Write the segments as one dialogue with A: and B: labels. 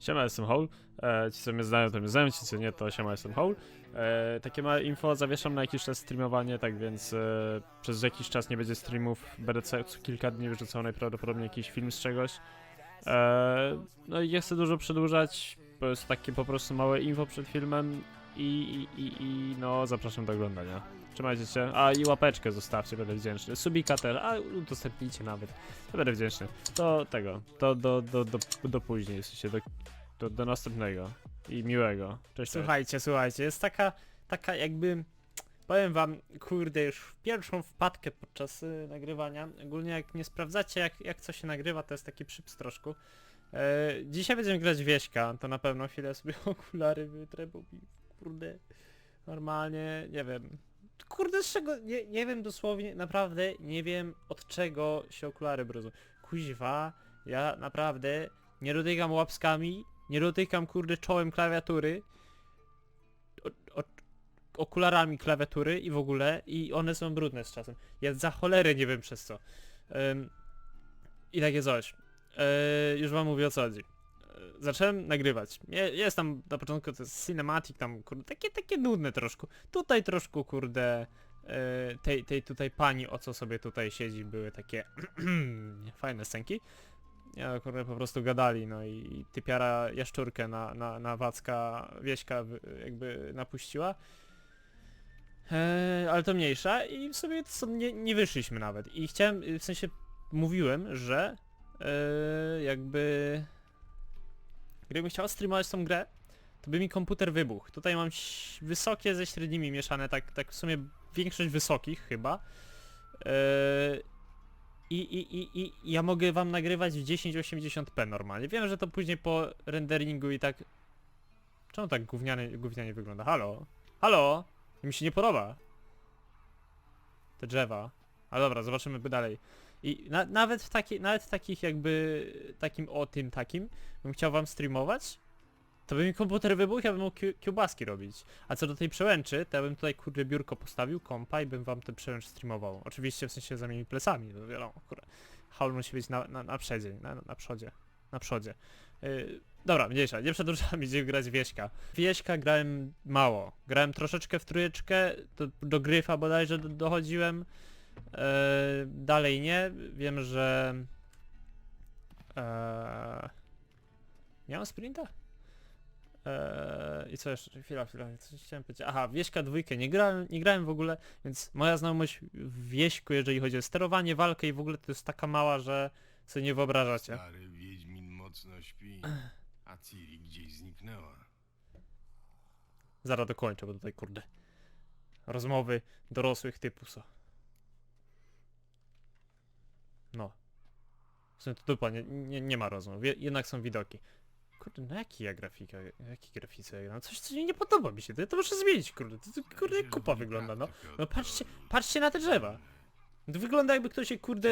A: Siema, jestem Hole. E, ci, co mnie znają, to mnie znają, ci, co nie, to siema, jestem Hole. E, takie małe info, zawieszam na jakiś czas streamowanie, tak więc e, przez jakiś czas nie będzie streamów. Będę co, kilka dni wyrzucał najprawdopodobniej jakiś film z czegoś. E, no i nie chcę dużo przedłużać, bo jest takie po prostu małe info przed filmem i, i, i, i no zapraszam do oglądania. Trzymajcie się, a i łapeczkę zostawcie, będę wdzięczny. Subika a udostępnijcie nawet, będę wdzięczny. To tego, to do, do, do, do później, jesteście do, do, do następnego i miłego. Cześć.
B: Słuchajcie, słuchajcie, jest taka, taka jakby, powiem wam, kurde, już pierwszą wpadkę podczas y, nagrywania. Ogólnie jak nie sprawdzacie jak, jak co się nagrywa, to jest taki przyps troszkę. E, dzisiaj będziemy grać wieśka, to na pewno chwilę sobie okulary wytrę, bo kurde, normalnie, nie wiem. Kurde, z czego, nie, nie wiem dosłownie, naprawdę nie wiem od czego się okulary brudzą. Kuźwa, ja naprawdę nie dotykam łapskami, nie dotykam kurde czołem klawiatury, o, o, okularami klawiatury i w ogóle i one są brudne z czasem. Ja za cholerę nie wiem przez co. I takie coś. Yy, już wam mówię o co chodzi. Zacząłem nagrywać. Je- Jest tam na początku to jest cinematic, tam kurde, takie, takie nudne troszkę. Tutaj troszkę kurde yy, tej, tej tutaj pani o co sobie tutaj siedzi były takie fajne scenki. Ja kurde po prostu gadali, no i, i typiara jaszczurkę na, na, na Wacka wieśka jakby napuściła. Eee, ale to mniejsza i sobie to nie, nie wyszliśmy nawet. I chciałem, w sensie mówiłem, że eee, jakby gdybym chciał streamować tą grę, to by mi komputer wybuchł. Tutaj mam wysokie ze średnimi mieszane, tak, tak w sumie większość wysokich chyba. Eee, i, i, i, I ja mogę wam nagrywać w 1080p normalnie. Wiem, że to później po renderingu i tak... Czemu tak gównianie, gównianie wygląda? Halo? Halo? Mi się nie podoba. Te drzewa. Ale dobra, zobaczymy dalej. I na, nawet, w taki, nawet w takich jakby... Takim o tym takim bym chciał wam streamować. To by mi komputer wybuchł, ja bym mógł kiełbaski robić. A co do tej przełęczy, to ja bym tutaj kurde biurko postawił, kompa i bym wam ten przełęcz streamował. Oczywiście w sensie za moimi plecami, to wiadomo, kurde. Haul musi być na, na, na na, na przodzie. Na przodzie. Yy, dobra, mniejsza, nie przedłużamy, idziemy grać Wieśka. Wieśka grałem mało. Grałem troszeczkę w trójeczkę, do, do gryfa bodajże do, dochodziłem. Yy, dalej nie, wiem, że... Yy, nie mam sprinta? Eee, I co jeszcze? Chwila, chwila, coś chciałem powiedzieć. Aha, Wieśka dwójkę nie grałem, nie grałem w ogóle, więc moja znajomość w Wieśku, jeżeli chodzi o sterowanie, walkę i w ogóle to jest taka mała, że sobie nie wyobrażacie.
C: Stary Wiedźmin mocno śpi, a Ciri gdzieś zniknęła.
B: Zaraz dokończę, bo tutaj kurde. Rozmowy dorosłych typu są. No. W sumie to dupa, nie, nie, nie ma rozmów, je- jednak są widoki. Kurde, no jaki ja grafika, jaki grafice ja gram? Coś, co nie podoba mi się, to, to muszę zmienić, kurde, to, to kurde jak kupa wygląda, no. No patrzcie, patrzcie na te drzewa. To wygląda jakby ktoś się kurde,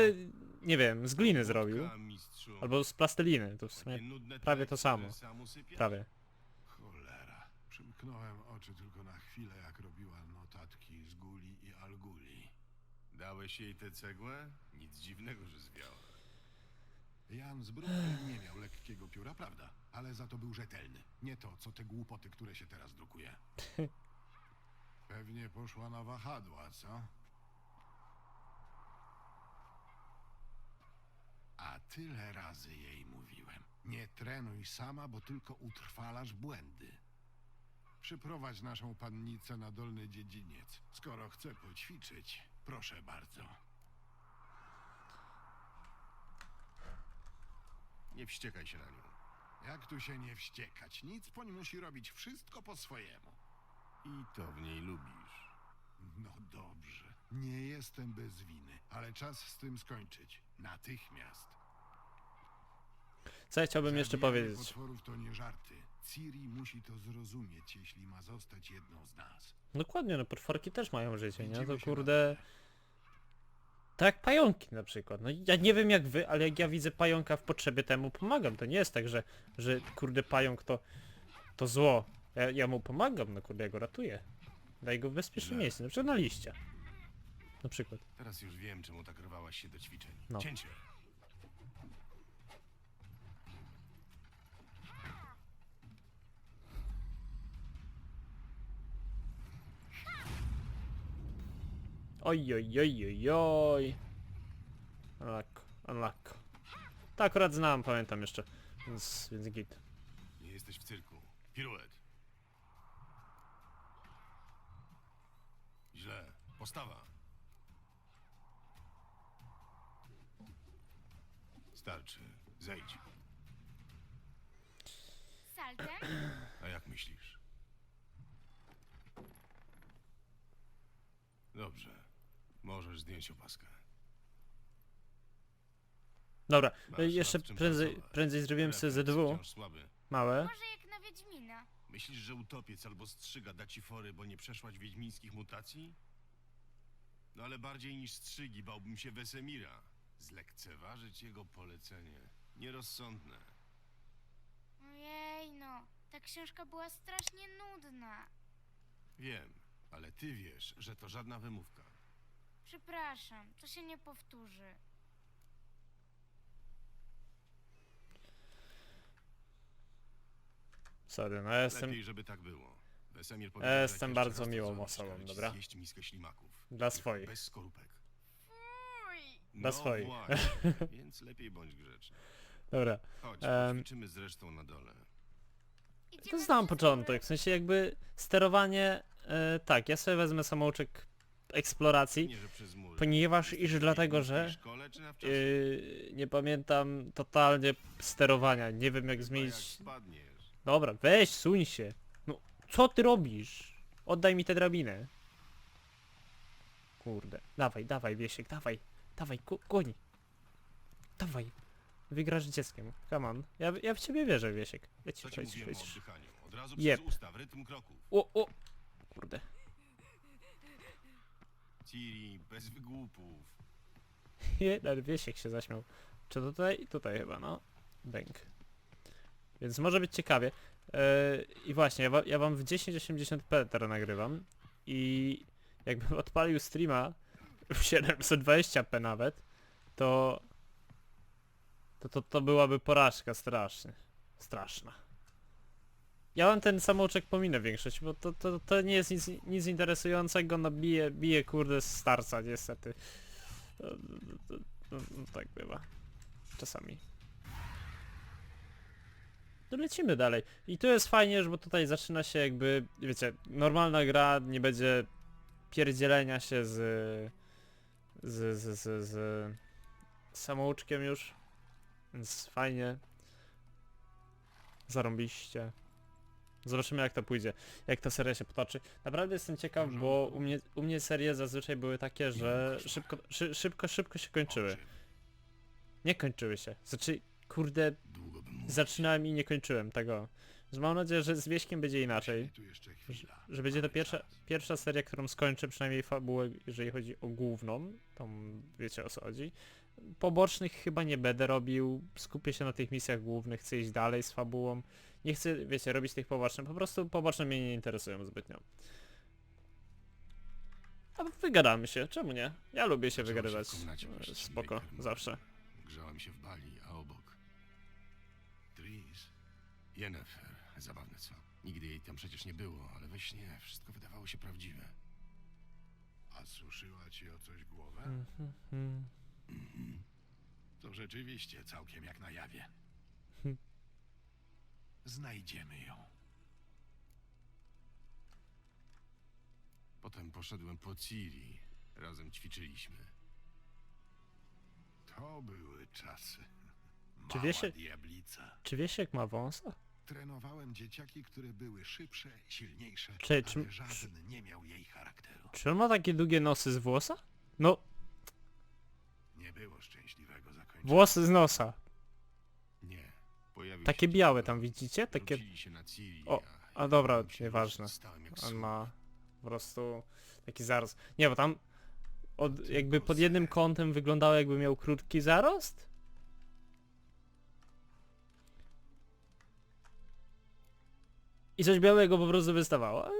B: nie wiem, z gliny zrobił. Albo z plasteliny, to w sumie prawie to samo. prawie.
C: Cholera. Przymknąłem oczy tylko na chwilę, jak notatki z Guli i Alguli. Dałeś jej tę cegłę? Nic dziwnego, że zwiała.
D: Jan z nie miał lekkiego pióra, prawda? Ale za to był rzetelny. Nie to, co te głupoty, które się teraz drukuje. Pewnie poszła na wahadła, co? A tyle razy jej mówiłem. Nie trenuj sama, bo tylko utrwalasz błędy. Przyprowadź naszą pannicę na dolny dziedziniec. Skoro chce poćwiczyć, proszę bardzo.
C: Nie wściekaj się na nią.
D: Jak tu się nie wściekać? Nic poń musi robić wszystko po swojemu.
C: I to w niej lubisz.
D: No dobrze. Nie jestem bez winy, ale czas z tym skończyć. Natychmiast.
B: Co ja chciałbym jeszcze
D: Zabijanie
B: powiedzieć?
D: potworów to nie żarty. Ciri musi to zrozumieć, jeśli ma zostać jedną z nas.
B: Dokładnie, no potworki też mają życie, nie?
D: Widzimy
B: To
D: się
B: kurde... Tak jak pająki na przykład. No ja nie wiem jak wy, ale jak ja widzę pająka w potrzebie temu pomagam. To nie jest tak, że, że kurde pająk to, to zło. Ja, ja mu pomagam, no kurde, ja go ratuję. Daj go w bezpieczne
C: Źle.
B: miejsce, na przykład na liście. Na przykład.
C: Teraz już wiem, czemu tak rwałaś się do ćwiczeń.
B: No.
C: Cięcie.
B: Oj, oj, oj, oj, oj. Unlock, unlock. To akurat znam, pamiętam jeszcze, więc, więc git.
C: Nie jesteś w cyrku. Piruet. Źle. Postawa. Starczy. Zejdź.
E: Saltem?
C: A jak myślisz? Dobrze. Możesz zdjąć opaskę.
B: Dobra,
C: Masz
B: y, jeszcze
C: nad czym
B: prędzej,
C: pracować.
B: prędzej zrobiłem sobie
C: Refleks
B: ZW,
C: wciąż słaby.
B: małe.
E: Może jak na Wiedźmina.
C: Myślisz, że utopiec albo strzyga da ci fory, bo nie przeszłaś wiedźmińskich mutacji? No ale bardziej niż strzygi bałbym się Wesemira. Zlekceważyć jego polecenie. Nierozsądne.
E: Ojej no, ta książka była strasznie nudna.
C: Wiem, ale ty wiesz, że to żadna wymówka.
E: Przepraszam, to się nie powtórzy.
B: Sorry, no ja jestem
C: Lepiej, żeby tak było. Wesemir powiedział,
B: Ja
C: że
B: jestem
C: jak
B: bardzo
C: jeszcze raz to
B: miłą
C: zrobisz,
B: osobą,
C: każe ci
B: dobra?
C: Zjeść miskę ślimaków.
B: dla swoich.
C: Bez skorupek.
E: Uj,
B: Dla
C: no
B: swoich.
C: Właśnie, więc lepiej bądź grzeczny.
B: Dobra,
C: Chodź,
B: Em.
C: zresztą na dole.
E: idziemy
B: to znam początek, w sensie jakby sterowanie, e, tak, ja sobie wezmę samouczek eksploracji, ponieważ iż dlatego, że yy, nie pamiętam totalnie sterowania, nie wiem jak zmienić... Dobra, weź, suń się. No, co ty robisz? Oddaj mi tę drabinę. Kurde. Dawaj, dawaj, Wiesiek, dawaj. Dawaj, go, goń. Dawaj. Wygrasz dzieckiem. Come on. Ja, ja w ciebie wierzę, Wiesiek.
C: Co ci
B: lecisz,
C: mówiłem o oddychaniu? Od razu przez usta, w rytm kroków.
B: O, o. Kurde.
C: Ciri, bez wygłupów.
B: Jeden Wiesiek się zaśmiał. Czy tutaj? Tutaj chyba, no. Bęk. Więc może być ciekawie. Yy, I właśnie, ja, ja wam w 1080p teraz nagrywam i jakbym odpalił streama w 720p nawet, to to, to to byłaby porażka strasznie. Straszna. Ja mam ten samouczek pominę większość, bo to, to, to nie jest nic, nic interesującego, no bije, bije kurde z starca niestety. To, to, no, no, tak bywa. Czasami. No lecimy dalej. I tu jest fajnie, bo tutaj zaczyna się jakby, wiecie, normalna gra, nie będzie pierdzielenia się z z, z, z, z samouczkiem już. Więc fajnie. Zarąbiście. Zobaczymy jak to pójdzie, jak ta seria się potoczy. Naprawdę jestem ciekaw, bo u mnie, u mnie serie zazwyczaj były takie, że szybko, szy, szybko, szybko się kończyły. Nie kończyły się. Znaczy, kurde, zaczynałem i nie kończyłem tego. Więc mam nadzieję, że z Wieśkiem będzie inaczej. Że będzie to pierwsza, pierwsza seria, którą skończę, przynajmniej fabułę, jeżeli chodzi o główną. Tą wiecie o co chodzi. Pobocznych chyba nie będę robił. Skupię się na tych misjach głównych, chcę iść dalej z fabułą. Nie chcę, wiecie, robić tych pobocznych. Po prostu poboczne mnie nie interesują zbytnio. A wygadamy się, czemu nie? Ja lubię się
C: Zaczęło
B: wygadywać. E, Spoko, zawsze.
C: Grzałem się w bali, a obok
D: Tris.
C: Zabawne co? Nigdy jej tam przecież nie było, ale we śnie wszystko wydawało się prawdziwe.
D: a suszyła ci o coś głowę? To rzeczywiście całkiem jak na jawie.
B: Hm.
D: Znajdziemy ją.
C: Potem poszedłem po Ciri. Razem ćwiczyliśmy.
D: To były czasy.
B: Czy
D: Mała
B: wiecie-
D: diablica.
B: Czy Wiesiek ma wąsa?
D: Trenowałem dzieciaki, które były szybsze, silniejsze,
B: Czy- czy-
D: ale żaden nie miał jej charakteru.
B: Czy on ma takie długie nosy z włosa? No,
D: było szczęśliwego zakończenia.
B: włosy z nosa.
C: Nie. Pojawił
B: Takie
C: się
B: białe tam widzicie? Takie...
C: Wrócili się na Ciri,
B: O,
C: a,
B: dobra,
C: się
B: nieważne.
C: Jak
B: On
C: słup.
B: ma po prostu taki zarost. Nie, bo tam od, jakby pod jednym kątem wyglądało jakby miał krótki zarost? I coś białego po prostu wystawało.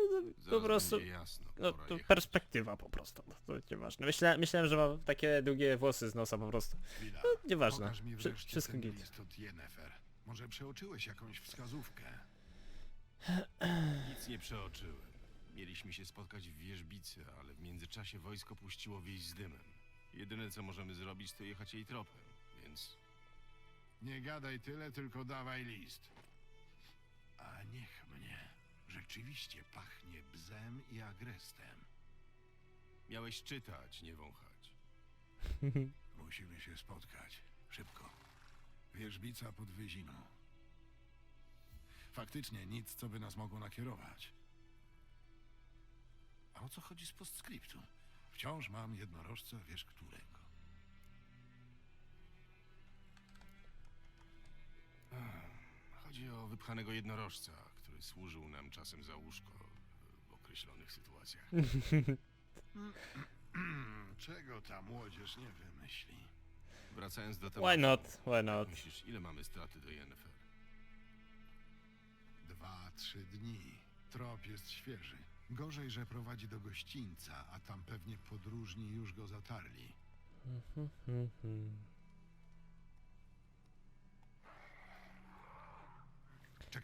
B: Po prostu...
C: jasno.
B: No to
C: jechać.
B: perspektywa po prostu. No, to nieważne. Myślałem, myślałem, że ma takie długie włosy z nosa po prostu. No, nieważne.
D: Pokaż mi wreszcie
B: wszystko
D: ten
B: git.
D: list od Yennefer. Może przeoczyłeś jakąś wskazówkę?
C: Nic nie przeoczyłem. Mieliśmy się spotkać w wieżbicy, ale w międzyczasie wojsko puściło wieś z dymem. Jedyne co możemy zrobić, to jechać jej tropem, więc
D: Nie gadaj tyle, tylko dawaj list. A niech mnie. Rzeczywiście pachnie bzem i agrestem.
C: miałeś czytać, nie wąchać.
D: Musimy się spotkać. Szybko. Wierzbica pod Wyziną. Faktycznie nic, co by nas mogło nakierować. A o co chodzi z postscriptum? Wciąż mam jednorożca, wiesz którego.
C: Chodzi o wypchanego jednorożca, służył nam czasem za łóżko w określonych sytuacjach.
D: Czego ta młodzież nie wymyśli?
C: Wracając do tematu.
B: Why not? Why not?
C: Myślisz, ile mamy straty do Yennefer?
D: Dwa, trzy dni. Trop jest świeży. Gorzej, że prowadzi do gościńca, a tam pewnie podróżni już go zatarli.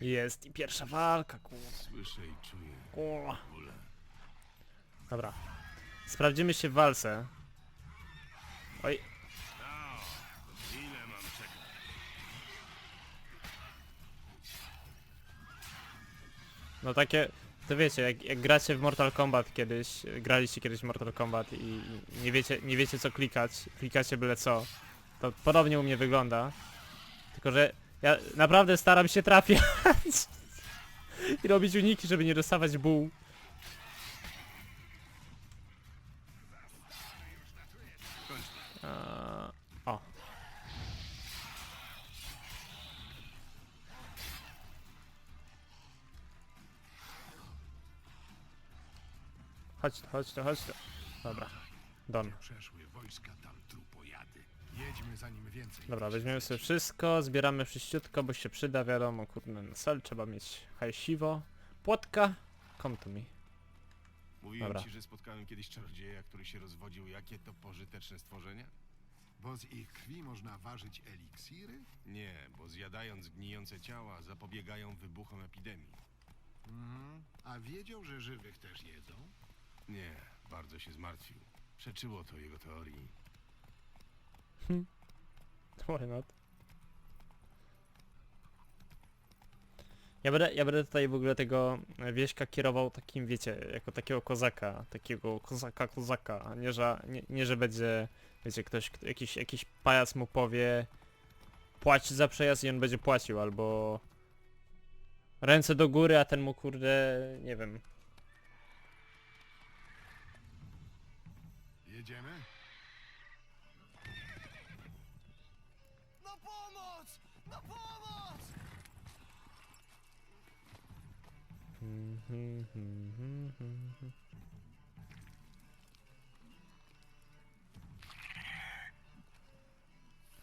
B: Jest i pierwsza walka, kurwa.
C: Słyszę i czuję
B: kurwa. Dobra. Sprawdzimy się w walce. Oj,
C: Ile mam czekać?
B: no takie... To wiecie, jak, jak gracie w Mortal Kombat kiedyś, graliście kiedyś w Mortal Kombat i, i nie, wiecie, nie wiecie co klikać, klikacie byle co, to podobnie u mnie wygląda. Tylko, że ja naprawdę staram się trafiać i robić uniki, żeby nie dostawać buł. O. Chodź chodź tu, chodź tu. Dobra. Don.
D: Przeszły wojska tam trupojady. Jedźmy zanim więcej.
B: Dobra, weźmiemy sobie wszystko, zbieramy wszyściutko, bo się przyda, wiadomo, kurde, na sal trzeba mieć hajsiwo. Płotka, come to me.
C: Mówiłem
B: Dobra.
C: ci, że spotkałem kiedyś czarodzieja, który się rozwodził. Jakie to pożyteczne stworzenie?
D: Bo z ich krwi można ważyć eliksiry?
C: Nie, bo zjadając gnijące ciała zapobiegają wybuchom epidemii.
D: Mhm. A wiedział, że żywych też jedzą?
C: Nie, bardzo się zmartwił. Przeczyło to jego teorii.
B: Why not? Ja będę, ja będę tutaj w ogóle tego wieśka kierował takim, wiecie, jako takiego kozaka, takiego kozaka, kozaka, a nie, że, nie, nie, że będzie, wiecie, ktoś, kto- jakiś, jakiś pajac mu powie płać za przejazd i on będzie płacił, albo ręce do góry, a ten mu kurde, nie wiem,
D: Jedziemy?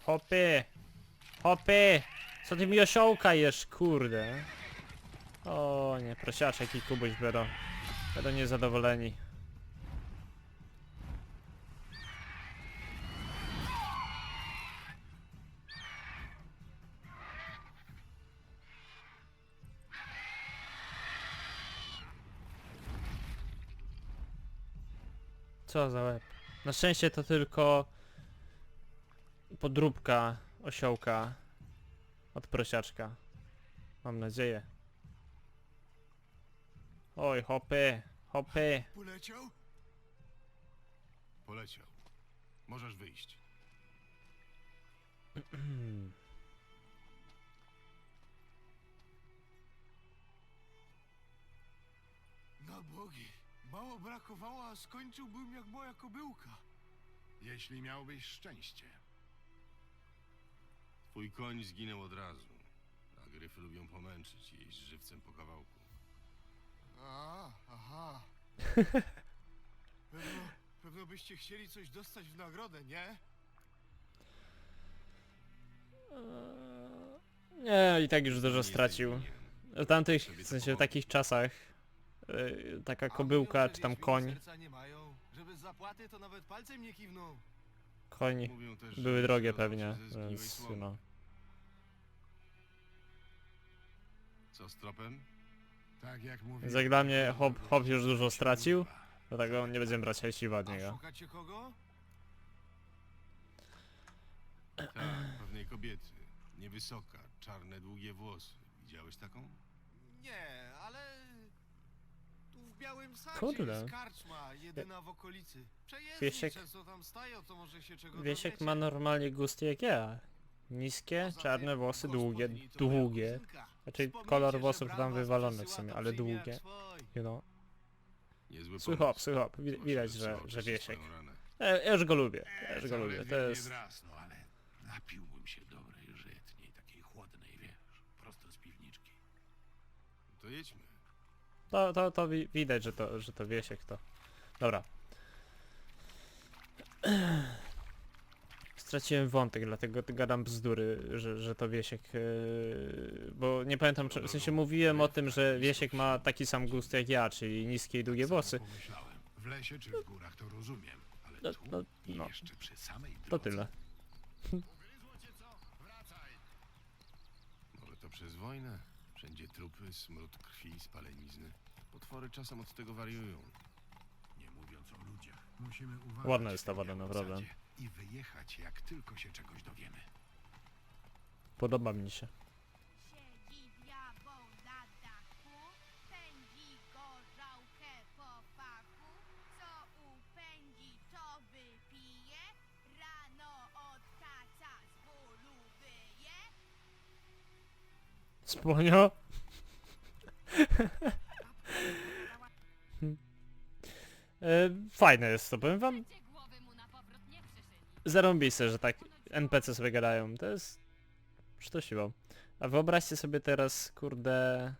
B: Hopy! Hopy! Co ty mi osiołka jesz, kurde? O nie, prosiaczek i kubuś będą, będą niezadowoleni. Co za łeb. Na szczęście to tylko podróbka osiołka od prosiaczka. Mam nadzieję. Oj, hopy, hopy.
F: Poleciał?
C: Poleciał. Możesz wyjść.
F: Na bogi. Mało brakowało, a skończyłbym jak moja kobyłka.
D: Jeśli miałbyś szczęście.
C: Twój koń zginął od razu. A gryfy lubią pomęczyć i jeść żywcem po kawałku.
F: A, aha. Pewno, pewno byście chcieli coś dostać w nagrodę, nie?
B: Nie, i tak już dużo
C: Nie
B: stracił. W tamtych, w sensie w takich czasach, yy, taka kobyłka czy tam koń,
F: serca nie mają, że bez zapłaty to nawet palcem nie kiwną.
B: koń były drogie pewnie, więc no.
C: Co z tropem?
D: Tak jak mówię.
B: Więc jak dla mnie hop, hop już dużo stracił, dlatego nie będziemy brać siła od niego.
F: szukacie kogo?
C: Tak, pewnej kobiety. Niewysoka, czarne, długie włosy. Widziałeś taką?
F: Nie, ale... Białym Sadzie
B: Kurde.
F: jest karczma, jedyna w okolicy. Przejezdni
B: Wiesiek-
F: często tam stają, to może się czego
B: Wiesiek
F: dowiecie.
B: ma normalnie gusty jak ja. Niskie,
F: Poza
B: czarne
F: tym,
B: włosy, długie,
F: gospodyni to moja
B: długie.
F: kuzynka.
B: Znaczy
F: Wspomnijcie,
B: kolor
F: że
B: włosów tam wywalone w
F: przesyła,
B: sumie, ale długie.
F: swój.
B: You know.
C: Niezły pomysł.
B: Wi- Widać, że, że Wiesiek.
C: swoją ranę.
B: Ja, ja już go lubię, ja już go lubię. To
D: nie
B: jest...
D: ale napiłbym się dobrej żytniej, takiej chłodnej, wiesz, prosto z piwniczki.
C: To jedźmy.
B: To, to, to wi- widać, że to, że to Wiesiek to. Dobra. Straciłem wątek, dlatego gadam bzdury, że, że to Wiesiek, yy, bo nie pamiętam, czy, w sensie mówiłem o tym, że Wiesiek ma taki sam gust jak ja, czyli niskie i długie włosy.
D: Pomyślałem. W lesie czy w górach to rozumiem, ale
B: No,
D: tu
B: no,
D: i
B: no.
D: jeszcze przy samej drodze.
B: To tyle.
C: Może to przez wojnę? Wszędzie trupy, smród krwi, spalenizny. Potwory czasem od tego wariują.
D: Nie mówiąc o ludziach. Musimy uważać
B: Ładna jest ta
D: w
B: woda,
D: Białym
B: naprawdę.
D: I wyjechać, jak tylko się czegoś dowiemy.
B: Podoba mi się. Spłonio? E, Fajne jest to, powiem wam. Zarąbiste, że tak NPC sobie gadają. To jest... Sztosiło. A wyobraźcie sobie teraz, kurde...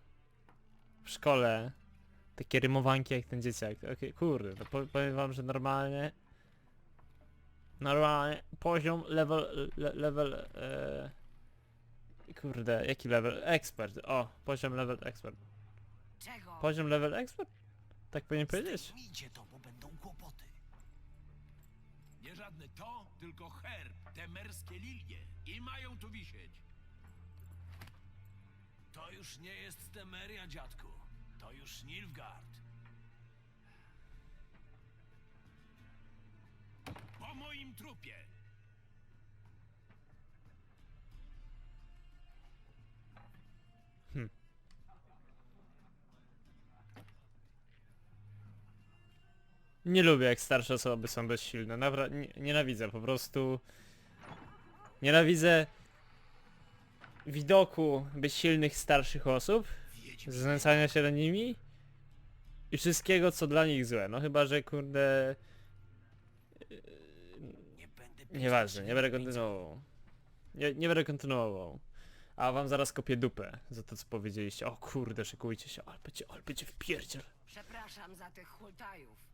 B: W szkole takie rymowanki jak ten dzieciak. Okay, kurde, to po- powiem wam, że normalnie... Normalnie poziom, level, le, level... E, kurde, jaki level? Ekspert. O, poziom level ekspert.
G: Czego?
B: Poziom level expert? Tak powinien powiedzieć?
G: Zdejmijcie to, bo będą kłopoty.
H: Nie żadne to, tylko herb, te merskie lilie. I mają tu wisieć. To już nie jest Temeria, dziadku. To już Nilfgaard. Po moim trupie.
B: Nie lubię jak starsze osoby są bezsilne. Napra- nie, nienawidzę po prostu. Nienawidzę widoku bezsilnych starszych osób, znęcania się nad nimi i wszystkiego co dla nich złe. No chyba, że kurde...
G: Nie będę
B: Nieważne, nie będę kontynuował. Nie, nie będę kontynuował. A wam zaraz kopię dupę za to co powiedzieliście. O kurde, szykujcie się, ale będzie, ale będzie wpierdziel.
G: Przepraszam za tych hultajów.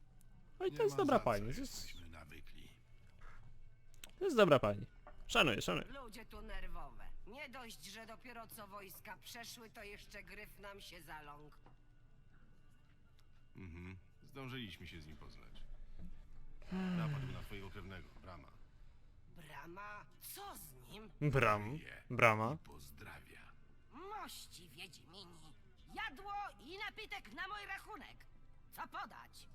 B: Oj,
D: Nie
B: to jest dobra pani, to jest,
D: nawykli.
B: to jest dobra pani. Szanuję, szanuję.
G: Ludzie tu nerwowe. Nie dość, że dopiero co wojska przeszły, to jeszcze gryf nam się zaląkł.
C: Mhm. Zdążyliśmy się z nim poznać. Napadł na twojego krewnego, Brama.
G: Brama, co z nim?
B: Bram, brama.
D: i pozdrawia.
G: Mości Wiedźmini. Jadło i napitek na mój rachunek. Co podać?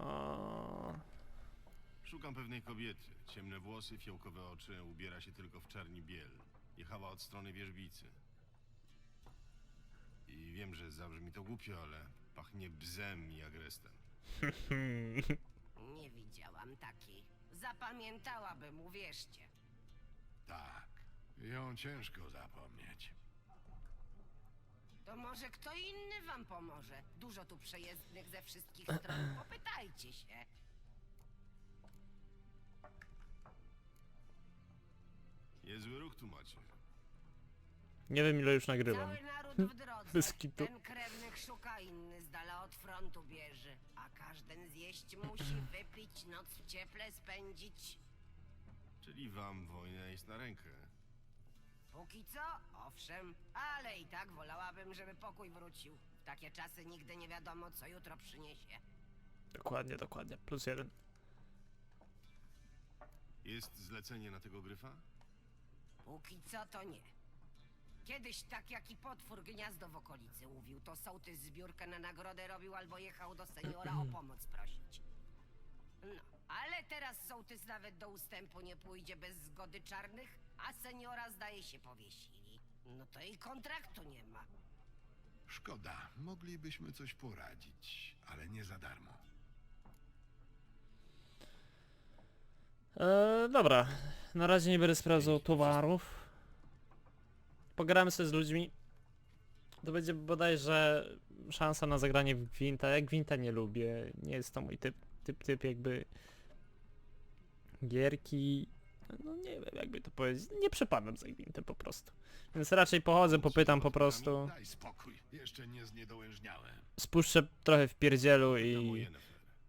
B: O,
C: Szukam pewnej kobiety. Ciemne włosy, fiołkowe oczy, ubiera się tylko w czarni biel. Jechała od strony wierzbicy. I wiem, że zabrzmi to głupio, ale pachnie bzem i agrestem.
G: Nie widziałam takiej. Zapamiętałabym, uwierzcie.
D: Tak. Ją ciężko zapomnieć.
G: To może kto inny wam pomoże. Dużo tu przejezdnych ze wszystkich stron. Popytajcie się.
C: Niezły ruch tu macie.
B: Nie wiem ile już nagrywam.
G: Cały naród w drodze.
B: Bez kitu.
G: Ten krewnych szuka, inny z dala od frontu bierze. A każden zjeść musi, wypić, noc w cieple spędzić.
C: Czyli wam wojna jest na rękę.
G: Póki co, owszem, ale i tak wolałabym, żeby pokój wrócił. W takie czasy nigdy nie wiadomo, co jutro przyniesie.
B: Dokładnie, dokładnie. Plus jeden.
C: Jest zlecenie na tego gryfa?
G: Póki co to nie. Kiedyś tak jaki potwór gniazdo w okolicy mówił, to sołtys zbiórkę na nagrodę robił albo jechał do seniora o pomoc prosić. No, ale teraz sołtys nawet do ustępu nie pójdzie bez zgody czarnych, a seniora zdaje się powiesili. No to i kontraktu nie ma.
I: Szkoda, moglibyśmy coś poradzić, ale nie za darmo.
B: E, dobra, na razie nie będę sprawdzał towarów. Pogadamy sobie z ludźmi. To będzie bodajże szansa na zagranie w Gwinta. Jak Gwinta nie lubię, nie jest to mój typ, typ, typ jakby gierki. No nie wiem jakby to powiedzieć, nie przepadam za Gwintem po prostu. Więc raczej pochodzę, popytam po prostu,
I: Daj spokój, jeszcze nie zniedołężniałem.
B: spuszczę trochę w pierdzielu i,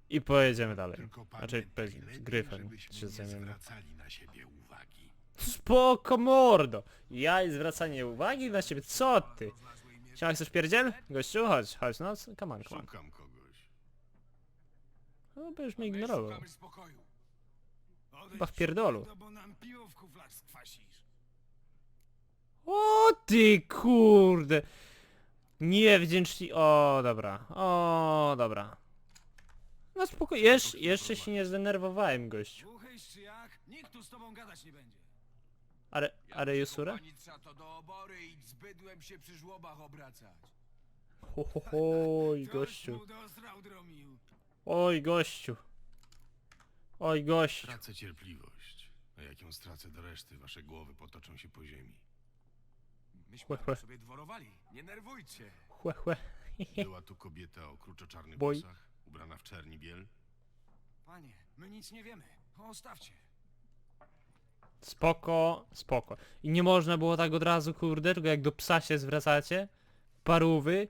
B: i pojedziemy dalej.
I: Tylko
B: Znaczy,
I: pamiętaj,
B: powiedzmy, z
I: lepiej,
B: gryfem
I: żebyśmy
B: się
I: nie
B: zajmiemy.
I: zwracali na siebie uwagi.
B: Spoko mordo! Ja i zwracanie uwagi na siebie, co ty? Siema, chcesz pierdziel? Gościu, chodź, chodź, no, come on, come on.
C: Szukam kogoś.
B: No, będziesz mnie ignorował.
H: szukamy spokoju.
B: Chyba w pierdolu.
H: przed, Bo nam piwo w kuflach skwasisz.
B: O ty kurde! Niewdzięczni... O, dobra, o, dobra. No spokojnie, Jesz, jeszcze się nie zdenerwowałem, gościu.
H: Głuchyś czy jak? Nikt tu z tobą gadać nie będzie.
B: Ale, ale Jusura?
H: Panica to do obory i z bydłem się przy żłobach obracać.
B: Ho, ho, ho, oj,
H: Ktoś
B: gościu.
H: mu dosrał dromił.
B: Oj, gościu. Oj, gościu.
C: Tracę cierpliwość. A jak ją stracę do reszty, wasze głowy potoczą się po ziemi.
H: Myśmy
B: Chłe, chłe.
H: sobie dworowali. Nie nerwujcie.
B: Chłe, chłe.
C: Była tu kobieta o kruczo-czarnych
B: Boj.
C: włosach, ubrana w czerni biel.
H: Panie, my nic nie wiemy. Ostawcie.
B: Spoko, spoko. I nie można było tak od razu, kurde, tylko jak do psa się zwracacie, parówy,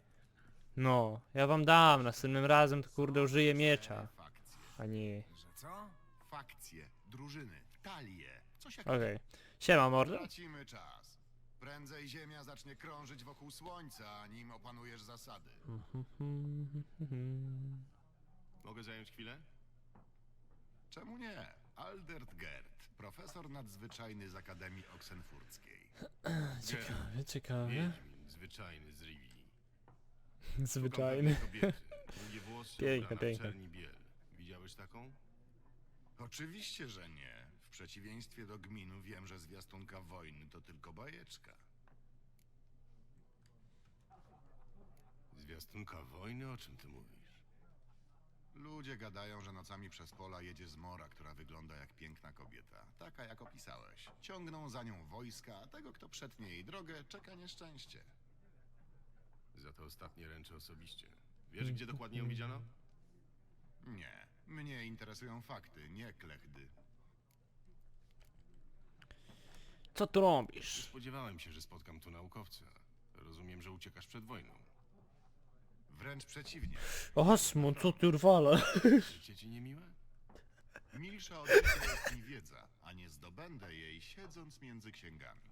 B: no, ja wam dam, następnym razem to kurde użyję miecza,
I: Fakcje,
B: a nie...
H: Że co?
I: Fakcje, drużyny, talie. Coś jak
B: Okej. Siema, mordo.
I: Tracimy czas. Prędzej Ziemia zacznie krążyć wokół Słońca, nim opanujesz zasady.
C: Mogę zająć chwilę?
I: Czemu nie? Aldert Gerd, profesor nadzwyczajny z Akademii Oksenfurckiej.
B: Ciekawe, ciekawe.
C: Wiedźmin, zwyczajny z Rivii.
B: Zwyczajny.
C: Kobiety. Długie włosy,
B: Piękne,
C: ubrana w
B: piękne.
C: czerni biel. Widziałeś taką?
I: Oczywiście, że nie. W przeciwieństwie do gminu wiem, że zwiastunka wojny to tylko bajeczka.
C: Zwiastunka wojny? O czym ty mówisz?
I: Ludzie gadają, że nocami przez pola jedzie zmora, która wygląda jak piękna kobieta. Taka jak opisałeś. Ciągną za nią wojska, a tego, kto przetnie jej drogę, czeka nieszczęście.
C: Za to ostatnie ręczę osobiście. Wiesz, gdzie dokładnie ją widziano?
I: Nie. Mnie interesują fakty, nie klechdy.
B: Co tu robisz?
C: Spodziewałem się, że spotkam tu naukowca. Rozumiem, że uciekasz przed wojną.
I: Wręcz przeciwnie.
B: Osmo, co ty urwala?
C: Życie ci niemiłe?
I: Milsza od życia jest mi wiedza, a nie zdobędę jej siedząc między księgami.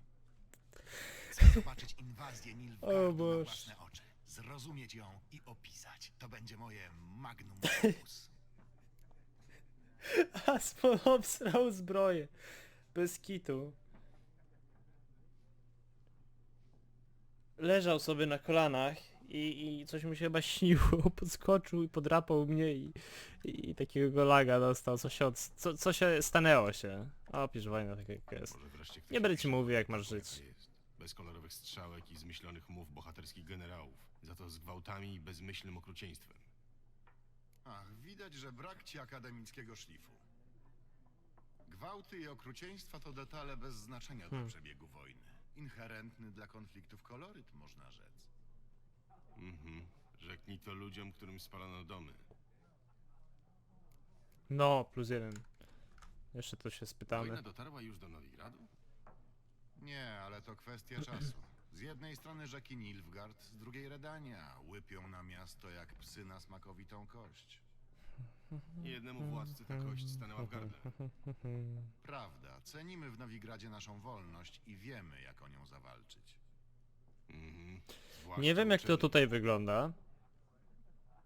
I: Chcę zobaczyć inwazję Nilfgaardu na własne oczy. Zrozumieć ją i opisać. To będzie moje magnum opus.
B: Aspo obsrał zbroję. Bez kitu. Leżał sobie na kolanach i, i coś mu się chyba śniło. Podskoczył i podrapał mnie i, i takiego golaga dostał. Co się, od, co, co się stanęło się? Opisz wojnę tak jak jest.
C: Może wreszcie ktoś
B: Nie będę ci mówił, jak masz
C: jaka
B: żyć.
C: jest. Bez kolorowych strzałek i zmyślonych mów bohaterskich generałów. Za to z gwałtami i bezmyślnym okrucieństwem.
I: Ach, widać, że brak ci akademickiego szlifu. Gwałty i okrucieństwa to detale bez znaczenia
B: Hmm.
I: dla przebiegu wojny. Inherentny dla konfliktów koloryt, można rzec.
C: Mhm. Rzeknij to ludziom, którym spalono domy.
B: No, plus jeden. Jeszcze to się spytamy.
C: Wojna dotarła już do Nowigradu?
I: Nie, ale to kwestia czasu. Z jednej strony rzeki Nilfgaard, z drugiej Redania. Łypią na miasto jak psy na smakowitą kość.
C: Jednemu władcy ta kość stanęła w gardle.
I: Prawda, cenimy w Nowigradzie naszą wolność i wiemy, jak o nią zawalczyć.
C: Mhm. Zwłaszcza
B: Nie wiem jak to tutaj wygląda.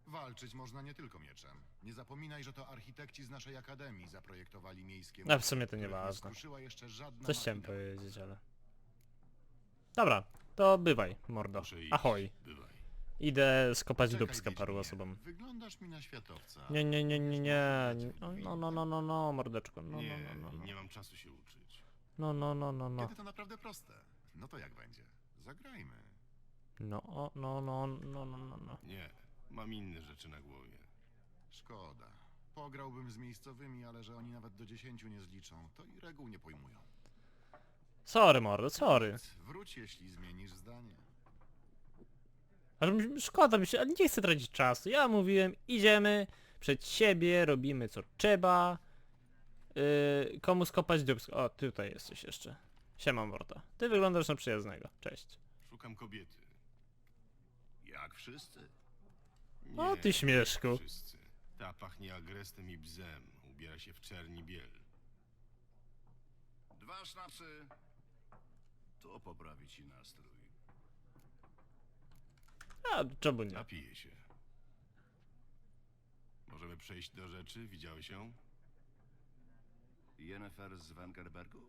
I: Walczyć można nie tylko mieczem. Nie zapominaj, że to architekci z naszej akademii zaprojektowali miejskie
B: A w sumie to
I: których
B: nieważne.
I: skruszyła jeszcze żadna
B: Coś chciałem
I: machina.
B: powiedzieć, ale... Dobra, To bywaj, mordo.
C: Muszę iść.
B: Ahoj.
C: Bywaj.
B: Idę skopać
J: Czekaj,
B: paru osobom.
J: Wyglądasz mi na światowca.
B: Nie, nie, nie, nie, nie. No, no, no, no, no, no, mordeczko. No, no,
C: nie,
B: no, no, no.
C: nie mam czasu się uczyć.
B: No, no, no, no, no.
J: Kiedy to naprawdę proste. No to jak będzie? Zagrajmy.
B: No, o, no, no, no, no, no, no.
C: Nie, mam inne rzeczy na głowie.
J: Szkoda. Pograłbym z miejscowymi, ale że oni nawet do dziesięciu nie zliczą, to i reguł nie pojmują.
B: Sorry, mordo, sorry.
J: Wróć, jeśli zmienisz zdanie.
B: Mi- szkoda mi się, ale nie chcę tracić czasu. Ja mówiłem, idziemy przed siebie, robimy co trzeba. Yy, komu skopać dupsko? O, ty tutaj jesteś jeszcze. Siema, mordo. Ty wyglądasz na przyjaznego. Cześć.
C: Szukam kobiety.
J: Jak wszyscy.
B: O, ty śmieszku.
C: Wszyscy. Ta pachnie agrestem i bzem. Ubiera się w czerni biel.
J: Dwa sznapsy. To poprawi ci nastrój.
B: A, czemu nie?
C: Napiję się. Możemy przejść do rzeczy? Widziałeś ją?
J: Jennifer z Wengerbergu?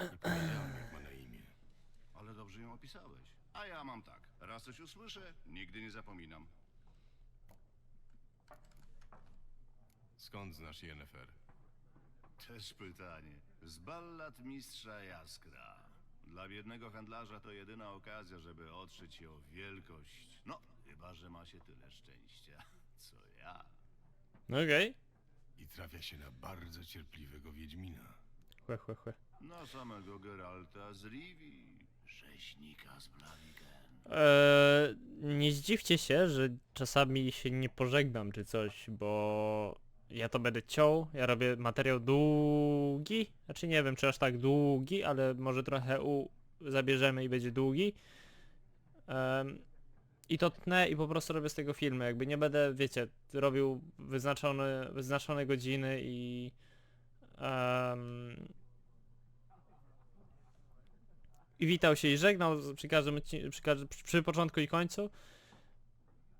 C: Nie powiedziałem, jak ma na imię.
J: Ale dobrze ją opisałeś. A ja mam tak. Raz coś usłyszę, nigdy nie zapominam.
C: Skąd znasz Jennifer?
J: Też pytanie. Z ballad mistrza Jaskra. Dla biednego handlarza to jedyna okazja, żeby otrzeć się o wielkość. No, chyba, że ma się tyle szczęścia, co ja.
B: No okej.
C: I trafia się na bardzo cierpliwego Wiedźmina.
B: Chłe, chłe, chłe.
J: Na samego Geralta z Rivii, rzeźnika z Blaviken.
B: Eee, nie zdziwcie się, że czasami się nie pożegnam czy coś, bo ja to będę ciął, ja robię materiał długi, znaczy nie wiem czy aż tak długi, ale może trochę u zabierzemy i będzie długi. Em, I to tnę i po prostu robię z tego filmy, jakby nie będę, wiecie, robił wyznaczone, wyznaczone godziny i... em, i witał się i żegnał przy, każdym, przy, przy początku i końcu.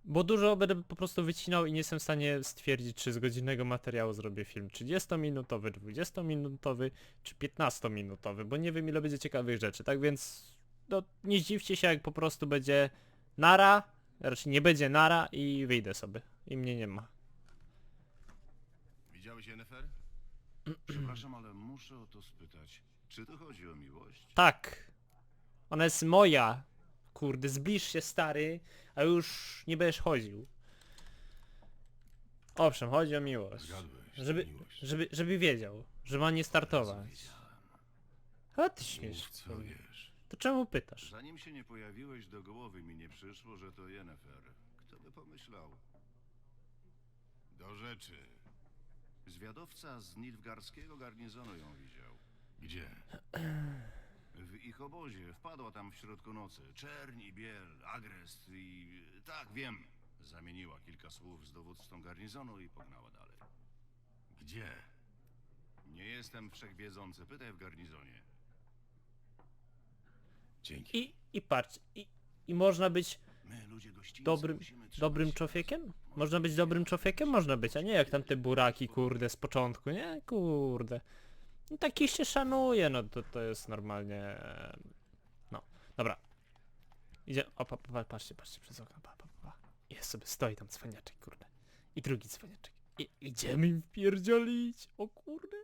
B: Bo dużo będę po prostu wycinał i nie jestem w stanie stwierdzić, czy z godzinnego materiału zrobię film 30-minutowy, 20-minutowy, czy 15-minutowy, bo nie wiem ile będzie ciekawych rzeczy, tak więc no, nie zdziwcie się jak po prostu będzie nara, raczej nie będzie nara i wyjdę sobie i mnie nie ma.
C: Widziałeś Jennifer?
J: Przepraszam, ale muszę o to spytać. Czy to chodzi o miłość?
B: Tak, ona jest moja, kurde, zbliż się stary, a już nie będziesz chodził. Owszem, chodzi o miłość.
C: Zgadłeś. to
B: Żeby,
C: miłość.
B: żeby, żeby wiedział, że ma nie startować. A ty
C: Mów,
B: śmiesz.
C: co wiesz.
B: To czemu pytasz?
J: Zanim się nie pojawiłeś, do głowy mi nie przyszło, że to Jennifer. Kto by pomyślał?
C: Do rzeczy.
J: Zwiadowca z Nilfgarskiego garnizonu ją widział.
C: Gdzie?
J: W ich obozie wpadła tam w środku nocy. Czerń i biel, agrest i... Tak, wiem. Zamieniła kilka słów z dowódcą garnizonu i pognała dalej.
C: Gdzie?
J: Nie jestem wszechwiedzący, pytaj w garnizonie.
C: Dzięki.
B: I, i patrz, i, i można być
J: My, ludzie
B: dobrym,
J: musimy trzymać
B: dobrym
J: się
B: człowiekiem? Można być dobrym człowiekiem? Można być, a nie jak tam te buraki, kurde, z początku, nie? Kurde. No, się szanuje, no to, to jest normalnie... No, dobra. Idzie, o, pa, pa, patrzcie, patrzcie przez okno, pa, pa, pa. Jest sobie, stoi tam cwaniaczek, kurde. I drugi cwaniaczek. I, idziemy im wpierdzielić, o kurde.